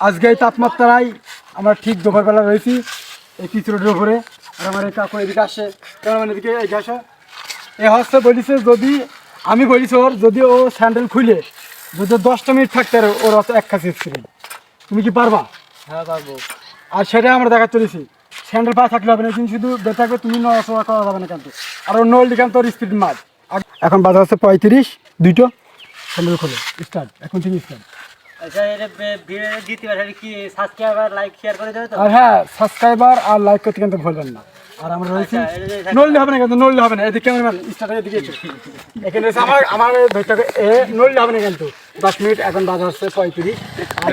আজকে এই তাপমাত্রায় আমরা ঠিক দুপুরবেলা রয়েছি। এই পিচ রোডের উপরে। আর আমার এই কাকু এদিকে আসে। কেমন এদিকে? এই আসো। এ হচ্ছে বলিছে যদি আমি বলিছি ওর যদি ও স্যান্ডেল খুলে যদি দশটা মিনিট থাকতে পারে ওর অত এক কাছে স্ক্রিন তুমি কি পারবা? হ্যাঁ পারব। আর সেটাই আমরা দেখা চলেছি। স্যান্ডেল পা থাকলে হবে না তুমি শুধু বেঁচে থাকবে তুমি নড়াচড়া করা যাবে না কিন্তু আর অন্য ওল্ড কান তোর স্পিড মার। এখন বাজার হচ্ছে পঁয়ত্রিশ দুটো। স্যান্ডেল খোলো স্টার্ট এখন তুমি স্টার্ট আচ্ছা এটা ভিডিও দিতে পারে কি সাবস্ক্রাইবার লাইক শেয়ার করে দেবে তো? আর হ্যাঁ সাবস্ক্রাইবার আর লাইক করতে কিন্তু ভুলবেন না। আর আমরা রয়েছি আচ্ছা, নড়লে হবে না কিন্তু নড়লে হবে না। এদিকে ক্যামেরাম্যান স্টার্ট এদিকে এসো। এখানে রয়েছে আমার আমার ধরতে এ নড়লে হবে না কিন্তু। দশ মিনিট এখন বাজার হচ্ছে পঁয়ত্রিশ। আর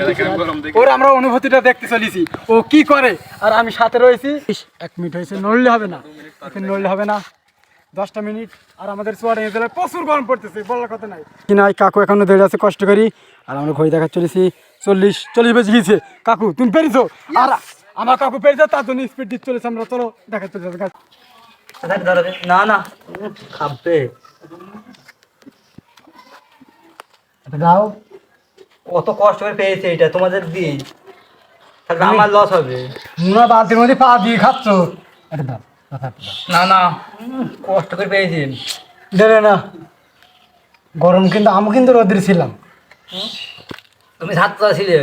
ওর আমরা অনুভূতিটা দেখতে চলেছি। ও কি করে? আর আমি সাথে রয়েছি। ইস, এক মিনিট হয়েছে নড়লে হবে না। এখন নড়লে হবে না। দশটা মিনিট আর আমাদের সোয়ার এনে প্রচুর গরম পড়তেছে বলার কথা নাই। কি নাই কাকু এখনও দেড় আছে কষ্ট করি। আর আমরা ঘড়ি দেখা চলেছি চল্লিশ চল্লিশ বেজে গিয়েছে। কাকু তুমি পেরেছ? আর আমার কাকু পেরেছে তার জন্য স্পিড দিতে চলেছে আমরা। চলো দেখা আচ্ছা, না না। খাবে। দাও। কত কষ্ট করে পেয়েছে এটা তোমাদের দিই আমার লস হবে। মুনা বালতির মধ্যে পা দিয়ে খাচ্ছ। এটা দাও। না না কষ্ট করে পেয়েছি। দেবে না গরম কিন্তু আমি কিন্তু রোদ্রে ছিলাম। তুমি ছাত্র ছিলে।